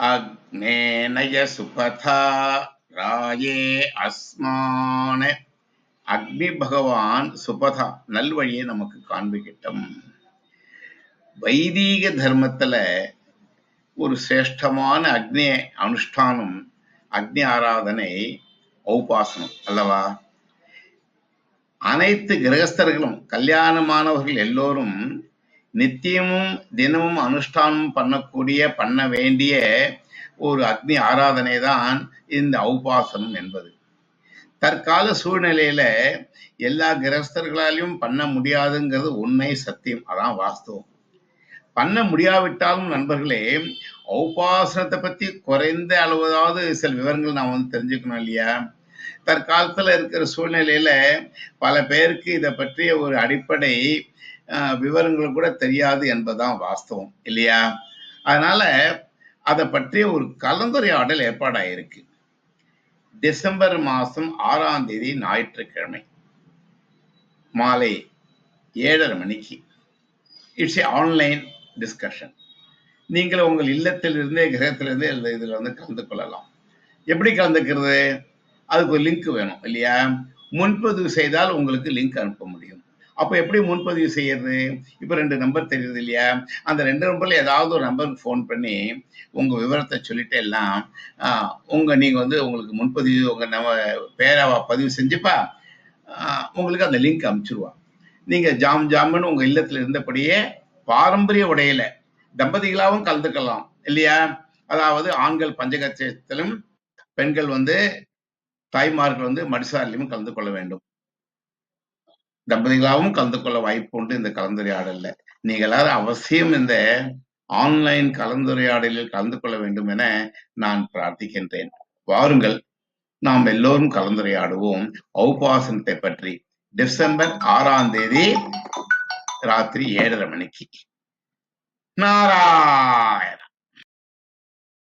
அக்னேனய சுபதா ராயே அஸ்மான அக்னி பகவான் சுபதா நல்வழியை நமக்கு காண்பிக்கட்டும். வைதீக தர்மத்துல ஒரு சிரேஷ்டமான அக்னி அனுஷ்டானம் அக்னி ஆராதனை ஔபாசனம் அல்லவா? அனைத்து கிரகஸ்தர்களும் கல்யாணமானவர்கள் எல்லோரும் நித்தியமும் தினமும் அனுஷ்டானம் பண்ணக்கூடிய பண்ண வேண்டிய ஒரு அக்னி ஆராதனை தான் இந்த ஔபாசனம் என்பது. தற்கால சூழ்நிலையில எல்லா கிரகஸ்தர்களாலையும் பண்ண முடியாதுங்கிறது உண்மை சத்தியம். அதான் வாஸ்தவம். பண்ண முடியாவிட்டாலும் நண்பர்களே ஔபாசனத்தை பத்தி குறைந்த அளவாவது சில விவரங்கள் நான் வந்து தெரிஞ்சுக்கணும் இல்லையா? தற்காலத்துல இருக்கிற சூழ்நிலையில பல பேருக்கு இதை பற்றிய ஒரு அடிப்படை விவரங்கள் கூட தெரியாது என்பதுதான் வாஸ்தவம் இல்லையா? அதனால அதை பற்றிய ஒரு கலந்துரையாடல் ஏற்பாடாயிருக்கு. டிசம்பர் மாதம் ஆறாம் தேதி ஞாயிற்றுக்கிழமை மாலை ஏழரை மணிக்கு. இட்ஸ் ஏ ஆன்லைன் டிஸ்கஷன் நீங்கள் உங்கள் இல்லத்திலிருந்தே கிரகத்திலிருந்தே இதில் வந்து கலந்து கொள்ளலாம். எப்படி கலந்துக்கிறது? அதுக்கு ஒரு லிங்க் வேணும் இல்லையா? முன்பதிவு செய்தால் உங்களுக்கு லிங்க் அனுப்ப முடியும். அப்போ எப்படி முன்பதிவு செய்யறது? இப்போ ரெண்டு நம்பர் தெரியுது இல்லையா? அந்த ரெண்டு நம்பர்ல ஏதாவது ஒரு நம்பருக்கு ஃபோன் பண்ணி உங்க விவரத்தை சொல்லிட்டு எல்லாம் உங்க நீங்க வந்து உங்களுக்கு முன்பதிவு உங்க நம்ம பேரை பதிவு செஞ்சுப்பா உங்களுக்கு அந்த லிங்க் அனுப்பிச்சிருவா நீங்க ஜாம் ஜாமுன்னு உங்க இல்லத்துல இருந்தபடியே பாரம்பரிய உடையில தம்பதிகளாகவும் கலந்துக்கலாம் இல்லையா? அதாவது ஆண்கள் பஞ்சகச்சத்திலும் பெண்கள் வந்து தாய்மார்கள் வந்து மடிசாரிலையும் கலந்து கொள்ள வேண்டும். தம்பதிகளாகவும் கலந்து கொள்ள வாய்ப்பு உண்டு. இந்த கலந்துரையாடல்ல. நீங்க எல்லாரும் அவசியம் இந்த ஆன்லைன் கலந்துரையாடலில் கலந்து கொள்ள வேண்டும் என நான் பிரார்த்திக்கின்றேன். வாருங்கள் நாம் எல்லோரும் கலந்துரையாடுவோம். ஔபாசனத்தை பற்றி டிசம்பர் ஆறாம் தேதி ராத்திரி ஏழரை மணிக்கு. நாராயண!